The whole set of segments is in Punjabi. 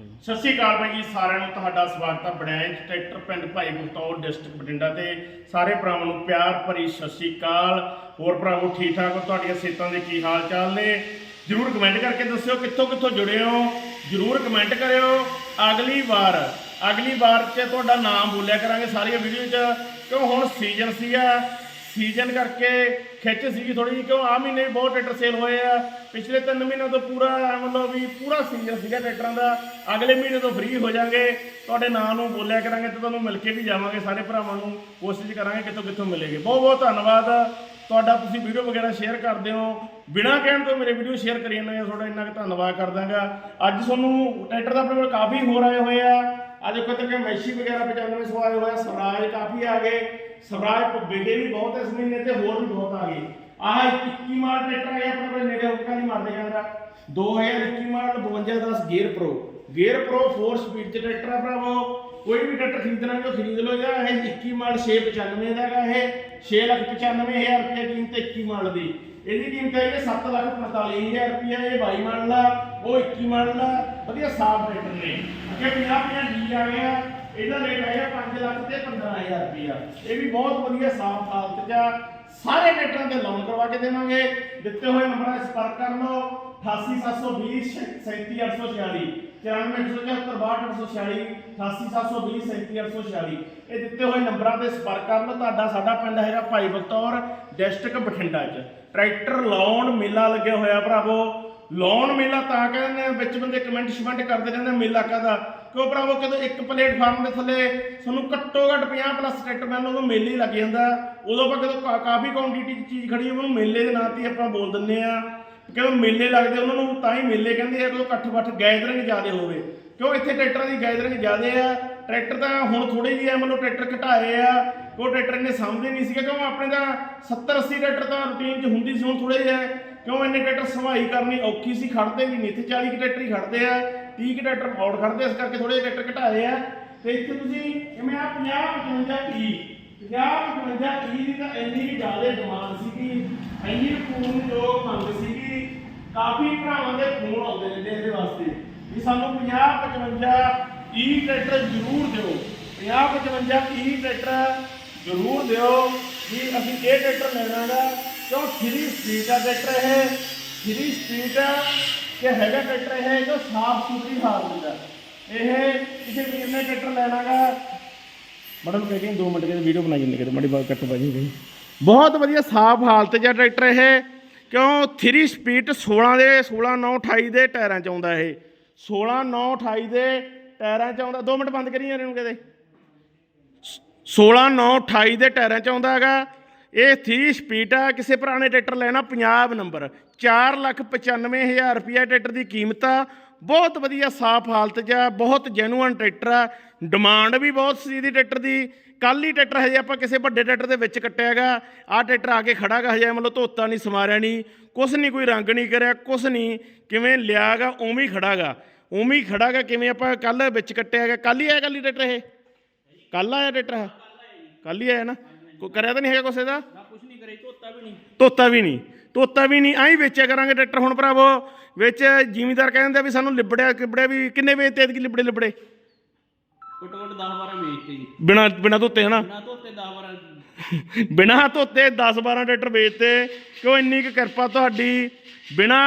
ਸਤਿ ਸ਼੍ਰੀ ਅਕਾਲ ਭਾਈ ਜੀ, ਸਾਰਿਆਂ ਨੂੰ ਤੁਹਾਡਾ ਸਵਾਗਤ ਹੈ ਬੜੈਂਚ ਟਰੈਕਟਰ ਪਿੰਡ ਭਾਈ ਗੁਰਤੌਰ ਡਿਸਟ੍ਰਿਕਟ ਬਠਿੰਡਾ ਤੇ ਸਾਰੇ ਭਰਾਵਾਂ ਨੂੰ ਪਿਆਰ ਭਰੀ ਸਤਿ ਸ਼੍ਰੀ ਅਕਾਲ। ਹੋਰ ਭਰਾਵੋ ਠੀਕ ਠਾਕ ਹੋ? ਤੁਹਾਡੀਆਂ ਸਿਹਤਾਂ ਦੇ ਕੀ ਹਾਲ ਚਾਲ ਨੇ? ਜਰੂਰ ਕਮੈਂਟ ਕਰਕੇ ਦੱਸਿਓ ਕਿੱਥੋਂ ਕਿੱਥੋਂ ਜੁੜੇ ਹੋ। ਜਰੂਰ ਕਮੈਂਟ ਕਰਿਓ। ਅਗਲੀ ਵਾਰ ਅਗਲੀ ਵਾਰ 'ਚ ਤੁਹਾਡਾ ਨਾਮ ਬੋਲਿਆ ਕਰਾਂਗੇ ਸਾਰੀਆਂ ਵੀਡੀਓ 'ਚ। ਕਿਉਂ? ਹੁਣ ਸੀਜ਼ਨ ਸੀ ਸੀਗਾ। ਸੀਜ਼ਨ ਕਰਕੇ ਖਿੱਚ ਸੀਗੀ ਥੋੜੀ ਜਿਹੀ, ਕਿਉਂ ਆ ਮਹੀਨੇ ਵੀ ਬਹੁਤ ਟਰੈਕਟਰ ਸੇਲ ਹੋਏ ਆ। ਪਿਛਲੇ 3 ਮਹੀਨਿਆਂ ਤੋਂ ਪੂਰਾ, ਮਤਲਬ ਵੀ ਪੂਰਾ ਸੀਜ਼ਨ ਸੀਗਾ ਟਰੈਕਟਰਾਂ ਦਾ। ਅਗਲੇ ਮਹੀਨੇ ਤੋਂ ਫ੍ਰੀ ਹੋ ਜਾਾਂਗੇ। ਤੁਹਾਡੇ ਨਾਂ ਨੂੰ ਬੋਲਿਆ ਕਰਾਂਗੇ ਤੇ ਤੁਹਾਨੂੰ ਮਿਲ ਕੇ ਵੀ ਜਾਵਾਂਗੇ ਸਾਰੇ ਭਰਾਵਾਂ ਨੂੰ ਕੋਸ਼ਿਸ਼ ਕਰਾਂਗੇ ਕਿੱਥੋਂ ਕਿੱਥੋਂ ਮਿਲੇਗੇ। ਬਹੁਤ ਬਹੁਤ ਧੰਨਵਾਦ। ਤੁਹਾਡਾ ਤੁਸੀਂ ਵੀਡੀਓ ਵਗੈਰਾ ਸ਼ੇਅਰ ਕਰਦੇ ਹੋ। ਬਿਨਾਂ ਕਹਿਣ ਤੋਂ ਮੇਰੇ ਵੀਡੀਓ ਸ਼ੇਅਰ ਕਰੀ ਜਾਂਦੇ ਹੋ, ਤੁਹਾਡਾ ਇੰਨਾ ਕੁ ਧੰਨਵਾਦ ਕਰ ਦਾਂਗਾ ਅੱਜ ਤੁਹਾਨੂੰ ਟਰੈਕਟਰ ਦਾ ਆਪਣੇ ਕੋਲ ਕਾਫੀ ਹੋਰ ਆਏ ਹੋਏ ਆ। ਅੱਜ ਦੇਖੋ ਤੇ ਮੈਸ਼ੀ ਵਗੈਰਾ 95 ਸੌ ਆਏ ਹੋਏ ਸਵਰਾਜ ਕਾਫੀ ਆ ਗਏ, ਸਵਰਾਜ ਵਿਕੇ ਵੀ ਬਹੁਤ ਇਸ ਮਹੀਨੇ ਤੇ, ਹੋਰ ਵੀ ਬਹੁਤ ਆ ਗਏ। ਆਹ 21 ਮਾਡਲ ਟਰੈਕਟਰ ਆ ਗਿਆ, ਆਪਣੇ ਕੋਲ ਨੇੜੇ ਹੁੱਕਾ ਨਹੀਂ ਮਾਰਦੇ ਜਾਂਦਾ 2021 model 5210 gear pro. Gear pro 4 speed ਚ ਟਰੈਕਟਰ ਆ ਭਰਾਵੋ। ਕੋਈ ਵੀ ਟਰੈਕਟਰ ਖਰੀਦਣਾ ਜੋ ਖਰੀਦ ਲਓ ਜਾਂ ਇਹ 21 ਮਾਡਲ 695 ਦਾ ਹੈਗਾ ਇਹ। 695000 ਰੁਪਏ ਕੀਮਤ 21 ਮਾਡਲ ਦੀ। ਇਹਦੀ ਕੀਮਤ ਹੈ ਇਹ 745000 ਰੁਪਏ ਇਹ 22 ਮਾਡਲ ਆ ਉਹ 21 ਮਾਡਲ ਆ ਵਧੀਆ ਸਾਫ਼ ਟਰੈਕਟਰ ਨੇ। ਅੱਗੇ 50 50 ਡੀ ਆ ਗਿਆ, ਇਹਦਾ ਰੇਟ ਹੈਗਾ 5 ਲੱਖ ਤੇ 15000 ਰੁਪਇਆ ਇਹ ਵੀ ਬਹੁਤ ਵਧੀਆ ਸਾਫ਼ ਹਾਲਤ 'ਚ ਆ। ਸਾਰੇ ਟਰੈਕਟਰਾਂ ਤੇ ਲੋਨ ਕਰਵਾ ਕੇ ਦੇਵਾਂਗੇ। ਦਿੱਤੇ ਹੋਏ ਨੰਬਰਾਂ 'ਤੇ ਸੰਪਰਕ ਕਰ ਲਓ। 88720 37846 94176 88720 37846 ਇਹ ਦਿੱਤੇ ਹੋਏ ਨੰਬਰਾਂ ਤੇ ਸੰਪਰਕ ਕਰ ਲਓ ਤੁਹਾਡਾ ਸਾਡਾ ਪਿੰਡ ਹੈਗਾ ਭਾਈ ਬਖਤੌਰ ਡਿਸਟ੍ਰਿਕਟ ਬਠਿੰਡਾ 'ਚ। ਟਰੈਕਟਰ ਲਾਉਣ ਮੇਲਾ ਲੱਗਿਆ ਹੋਇਆ ਭਰਾਵੋ। ਲਾਉਣ ਮੇਲਾ ਤਾਂ ਕਹਿੰਦੇ ਨੇ ਵਿੱਚ ਬੰਦੇ ਕਮੈਂਟ ਸ਼ਮੈਂਟ ਕਰਦੇ ਰਹਿੰਦੇ ਮੇਲਾ ਕਾਹਦਾ। ਕਿਉਂ ਭਰਾਵੋ ਕਦੋਂ ਇੱਕ ਪਲੇਟਫਾਰਮ ਦੇ ਥੱਲੇ ਤੁਹਾਨੂੰ ਘੱਟੋ ਘੱਟ 50 ਪਲੱਸ ਟਰੈਕਟਰ ਮੈਨ ਉਦੋਂ ਮੇਲੇ ਲੱਗ ਜਾਂਦਾ। ਉਦੋਂ ਆਪਾਂ ਕਦੋਂ ਕਾ- ਕਾਫੀ ਕੁਆਂਟੀਟੀ ਦੀ ਚੀਜ਼ ਖੜੀ ਉਹਨੂੰ ਮੇਲੇ ਦੇ ਨਾਂ ਤੇ ਆਪਾਂ ਬੋਲ ਦਿੰਦੇ ਆ। ਕਿਉਂ ਮੇਲੇ ਲੱਗਦੇ, ਉਹਨਾਂ ਨੂੰ ਤਾਂ ਹੀ ਮੇਲੇ ਕਹਿੰਦੇ ਆ, ਜਦੋਂ ਇਕੱਠ ਵੱਠ ਗੈਦਰਿੰਗ ਜ਼ਿਆਦਾ ਹੋਵੇ। ਕਿਉਂ ਇੱਥੇ ਟਰੈਕਟਰਾਂ ਦੀ ਗੈਦਰਿੰਗ ਜ਼ਿਆਦਾ ਆ? ਟਰੈਕਟਰ ਤਾਂ ਹੁਣ ਥੋੜੇ ਜਿਹੇ ਆ, ਮਤਲਬ ਟਰੈਕਟਰ ਘਟਾਏ ਆ। ਉਹ ਟਰੈਕਟਰ ਨੇ ਸਮਝਦੇ ਨਹੀਂ ਸੀਗਾ, ਕਿਉਂ ਆਪਣੇ ਤਾਂ 70 80 ਟਰੈਕਟਰ ਤਾਂ ਰੂਟੀਨ 'ਚ ਹੁੰਦੀ ਸੀ, ਹੁਣ ਥੋੜੇ ਜਿਹੇ ਕਿਉਂ ਇੰਨੇ ਟਰੈਕਟਰ ਸਵਾਈ ਕਰਨੀ ਔਖੀ ਸੀ ਖੜਦੇ ਵੀ ਨਹੀਂ। ਇੱਥੇ 40 ਟਰੈਕਟਰ ਹੀ ਖੜਦੇ ਆ 30 ਟਰੈਕਟਰ ਔੜ ਖੜਦੇ ਇਸ ਕਰਕੇ ਥੋੜੇ ਜਿਹੇ ਟਰੈਕਟਰ ਘਟਾਏ ਆ। ਤੇ ਇੱਥੇ ਤੁਸੀਂ, ਜਿਵੇਂ ਆ 50 55 30 ਪੰਜਾਬ 55 ਕੀ ਦੀ ਤਾਂ ਇੰਨੀ ਵੀ ਜ਼ਿਆਦਾ ਡਿਮਾਂਡ ਸੀਗੀ, ਇੰਨੀ ਪੂਰਨ ਲੋਕ ਮੰਗ ਸੀਗੀ। ਕਾਫੀ ਭਰਾਵਾਂ ਦੇ ਫੋਨ ਆਉਂਦੇ ਰਹਿੰਦੇ ਇਹਦੇ ਵਾਸਤੇ। ਵੀ ਸਾਨੂੰ 50 55 ਈ ਟਰੈਕਟਰ ਜ਼ਰੂਰ ਦਿਓ। 50 55 ਈ ਟਰੈਕਟਰ ਜ਼ਰੂਰ ਦਿਓ ਕਿ ਅਸੀਂ ਇਹ ਟਰੈਕਟਰ ਲੈਣਾ ਦਾ ਕਿਉਂ? 3 ਸਪੀਡ ਦਾ ਟਰੈਕਟਰ ਹੈ 3 ਸਪੀਡ ਦਾ ਕਿ ਹੈਗਾ ਟਰੈਕਟਰ ਹੈ ਜੋ ਸਾਫ਼ ਸੁਥਰੀ ਹਾਰ ਦਿੰਦਾ ਇਹ ਕਿਸੇ ਵੀਰ ਨੇ ਟਰੈਕਟਰ ਲੈਣਾਗਾ ਗਾ ਮੈਡਮ ਕਹਿੰਦੀ 2 ਮਿੰਟ ਦੇ ਵੀਡੀਓ ਬਣਾਈ ਜਾਂਦੇ ਕਿਤੇ ਮੜੀ ਬਾਤ ਕੱਟ ਪਾਜੀ ਗਈ। ਬਹੁਤ ਵਧੀਆ ਸਾਫ਼ ਹਾਲਤ 'ਚ ਟਰੈਕਟਰ ਇਹ। ਕਿਉਂ? 3 ਸਪੀਡ 16 ਦੇ 16 9 28 ਦੇ ਟਾਇਰਾਂ 'ਚ ਆਉਂਦਾ ਇਹ। 16 9 28 ਦੇ ਟਾਇਰਾਂ 'ਚ ਆਉਂਦਾ। 2 ਮਿੰਟ ਬੰਦ ਕਰੀ ਯਾਰ ਇਹਨੂੰ ਕਿਤੇ 16 9 28 ਦੇ ਟਾਇਰਾਂ 'ਚ ਆਉਂਦਾ ਹੈਗਾ। ਇਹ 3 ਸਪੀਡ ਆ, ਕਿਸੇ ਪੁਰਾਣੇ ਟਰੈਕਟਰ ਲੈਣਾ ਪੰਜਾਬ ਨੰਬਰ। 495000 ਰੁਪਇਆ ਟਰੈਕਟਰ ਦੀ ਕੀਮਤ ਆ। ਬਹੁਤ ਵਧੀਆ ਸਾਫ਼ ਹਾਲਤ 'ਚ ਆ ਬਹੁਤ ਜੈਨੂਅਨ ਟਰੈਕਟਰ ਆ। ਡਿਮਾਂਡ ਵੀ ਬਹੁਤ ਸੀ ਇਹਦੀ ਟਰੈਕਟਰ ਦੀ। ਕੱਲ ਹੀ ਟਰੈਕਟਰ ਹਜੇ ਆਪਾਂ ਕਿਸੇ ਵੱਡੇ ਟਰੈਕਟਰ ਦੇ ਵਿੱਚ ਕੱਟਿਆਗਾ ਆਹ ਟਰੈਕਟਰ ਆ ਕੇ ਖੜਾਗਾ ਹਜੇ ਮਤਲਬ ਧੋਤਾ ਨਹੀਂ ਸਮਾਰਿਆ ਨਹੀਂ। ਕੁਛ ਨਹੀਂ ਕੋਈ ਰੰਗ ਨਹੀਂ ਕਰਿਆ ਕੁਛ ਨਹੀਂ। ਕਿਵੇਂ ਲਿਆਗਾ ਉਵੇਂ ਹੀ ਖੜਾਗਾ ਉਵੇਂ ਹੀ ਖੜਾਗਾ ਕਿਵੇਂ ਆਪਾਂ ਕੱਲ ਵਿੱਚ ਕੱਟਿਆਗਾ ਕੱਲ ਹੀ ਆਇਆ ਕੱਲ ਹੀ ਟਰੈਕਟਰ ਇਹ? ਕੱਲ ਆਇਆ ਟਰੈਕਟਰ ਕੱਲ ਹੀ ਆਇਆ ਨਾ? ਕੋਈ ਕਰਿਆ ਤਾਂ ਨਹੀਂ ਹੈਗਾ ਕਿਸੇ ਦਾ ਕੁਛ ਨਹੀਂ ਕਰੇ ਧੋਤਾ ਵੀ ਨਹੀਂ। ਤੋਤਾ ਵੀ ਨਹੀਂ। ਤੋਤਾ ਵੀ ਨਹੀਂ ਆਈ ਵੇਚਿਆ ਕਰਾਂਗੇ ਟਰੈਕਟਰ ਹੁਣ ਭਰਾਵੋ। ਵਿੱਚ ਜ਼ਿਮੀਦਾਰ ਕਹਿੰਦੇ ਵੀ ਸਾਨੂੰ ਲਿਬੜਿਆ ਕਿਬੜਿਆ ਵੀ ਕਿੰਨੇ ਵੇਚਤੇ ਐਤਕੀ ਲਿਬੜੇ ਲਿਬੜੇ। ਘੱਟੋ ਘੱਟ 10 12 ਵੇਚਤੇ ਜੀ। ਬਿਨਾ ਬਿਨਾ ਧੋਤੇ ਹਨਾ? ਨਾ ਧੋਤੇ 10 12 ਬਿਨਾ ਧੋਤੇ 10 12 ਟਰੈਕਟਰ ਵੇਚਤੇ। ਕਿਉਂ ਇੰਨੀ ਕੁ ਕਿਰਪਾ ਤੁਹਾਡੀ? ਬਿਨਾ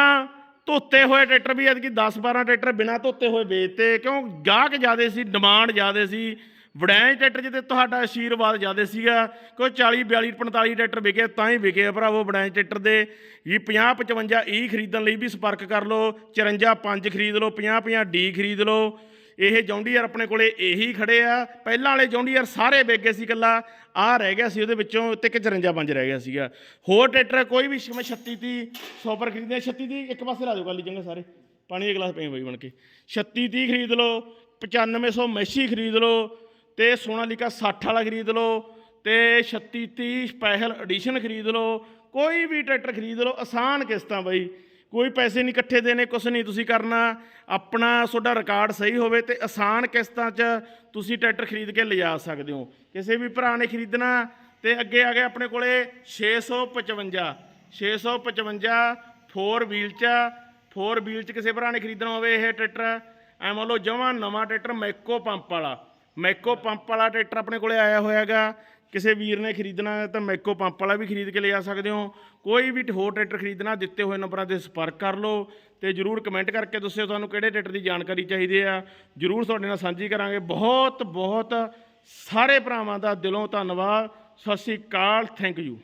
ਧੋਤੇ ਹੋਏ ਟਰੈਕਟਰ ਵੀ ਐਤਕੀ 10 12 ਟਰੈਕਟਰ ਬਿਨਾ ਧੋਤੇ ਹੋਏ ਵੇਚਤੇ। ਕਿਉਂ ਗਾਹਕ ਜ਼ਿਆਦੇ ਸੀ ਡਿਮਾਂਡ ਜ਼ਿਆਦੇ ਸੀ। ਵੜੈਂਜ ਟਰੈਕਟਰ ਜਿੱਤੇ ਤੁਹਾਡਾ ਆਸ਼ੀਰਵਾਦ ਜ਼ਿਆਦਾ ਸੀਗਾ। ਕੋਈ 40 42 45 ਟਰੈਕਟਰ ਵਿਕੇ, ਤਾਂ ਹੀ ਵਿਕੇ ਭਰਾਵੋ ਵੜੈਂਜ ਟਰੈਕਟਰ ਦੇ। ਇਹ 50 55 ਈ ਖਰੀਦਣ ਲਈ ਵੀ ਸੰਪਰਕ ਕਰ ਲਓ 54 5 ਖਰੀਦ ਲਓ 50 50 ਡੀ ਖਰੀਦ ਲਓ। ਇਹ ਜੌਂਡੀਅਰ ਆਪਣੇ ਕੋਲੇ ਇਹੀ ਖੜੇ ਆ। ਪਹਿਲਾਂ ਵਾਲੇ ਜੌਂਡੀਅਰ ਸਾਰੇ ਵਿਕ ਗਏ ਸੀ ਇਕੱਲਾ। ਆ ਰਹਿ ਗਿਆ ਸੀ ਉਹਦੇ ਵਿੱਚੋਂ ਤੇ ਇੱਕ 54 ਪੰਜ ਰਹਿ ਗਿਆ ਸੀਗਾ। ਹੋਰ ਟਰੈਕਟਰ ਕੋਈ ਵੀ ਜਿਵੇਂ 36 ਤੀ ਸੁਪਰ ਖਰੀਦਿਆ 36 ਦੀ ਇੱਕ ਪਾਸੇ ਲਾ ਦਿਓ ਗੱਲ ਚੰਗਾ ਸਾਰੇ। ਪਾਣੀ ਦੇ ਗਲਾਸ ਪਈ ਬਈ ਬਣ ਕੇ। 36 30 ਖਰੀਦ ਲਓ 9500 ਮੈਸ਼ੀ ਖਰੀਦ ਲਓ ਤੇ ਸੋਨਾਲੀਕਾ 60 ਵਾਲਾ ਖਰੀਦ ਲਓ ਤੇ 36 30 ਸਪੈਸ਼ਲ ਐਡੀਸ਼ਨ ਖਰੀਦ ਲਓ, ਕੋਈ ਵੀ ਟਰੈਕਟਰ ਖਰੀਦ ਲਓ, ਆਸਾਨ ਕਿਸ਼ਤਾਂ ਬਈ। ਕੋਈ ਪੈਸੇ ਨਹੀਂ ਇਕੱਠੇ ਦੇਣੇ, ਕੁਛ ਨਹੀਂ ਤੁਸੀਂ ਕਰਨਾ। ਆਪਣਾ ਤੁਹਾਡਾ ਰਿਕਾਰਡ ਸਹੀ ਹੋਵੇ ਤੇ ਆਸਾਨ ਕਿਸ਼ਤਾਂ 'ਚ ਤੁਸੀਂ ਟਰੈਕਟਰ ਖਰੀਦ ਕੇ ਲਿਜਾ ਸਕਦੇ ਹੋ। ਕਿਸੇ ਵੀ ਭਰਾ ਨੇ ਖਰੀਦਣਾ ਤੇ ਅੱਗੇ ਆ ਗਿਆ ਆਪਣੇ ਕੋਲੇ 655 655 ਫੋਰ ਵੀਲ 'ਚ ਫੋਰ ਵੀਲ 'ਚ ਕਿਸੇ ਭਰਾ ਨੇ ਖਰੀਦਣਾ ਹੋਵੇ ਇਹ ਟਰੈਕਟਰ। ਐ ਮੰਨ ਲਓ ਜਮਾਂ ਨਵਾਂ ਟਰੈਕਟਰ ਮੈਕੋ ਪੰਪ ਵਾਲਾ। ਮੈਕੋ ਪੰਪ ਵਾਲਾ ਟਰੈਕਟਰ ਆਪਣੇ ਕੋਲੇ ਆਇਆ ਹੋਇਆ ਹੈਗਾ ਕਿਸੇ ਵੀਰ ਨੇ ਖਰੀਦਣਾ ਹੈ ਤਾਂ ਮੈਕੋ ਪੰਪ ਵਾਲਾ ਵੀ ਖਰੀਦ ਕੇ ਲਿਜਾ ਸਕਦੇ ਹੋ। ਕੋਈ ਵੀ ਹੋਰ ਟਰੈਕਟਰ ਖਰੀਦਣਾ, ਦਿੱਤੇ ਹੋਏ ਨੰਬਰਾਂ ਤੇ ਸੰਪਰਕ ਕਰ ਲਓ ਤੇ ਜਰੂਰ ਕਮੈਂਟ ਕਰਕੇ ਦੱਸਿਓ ਤੁਹਾਨੂੰ ਕਿਹੜੇ ਟਰੈਕਟਰ ਦੀ ਜਾਣਕਾਰੀ ਚਾਹੀਦੀ ਆ। ਜਰੂਰ ਤੁਹਾਡੇ ਨਾਲ ਸਾਂਝੀ ਕਰਾਂਗੇ। ਬਹੁਤ ਬਹੁਤ ਸਾਰੇ ਭਰਾਵਾਂ ਦਾ ਦਿਲੋਂ ਧੰਨਵਾਦ। ਸਤਿ ਸ਼੍ਰੀ ਅਕਾਲ ਥੈਂਕ ਯੂ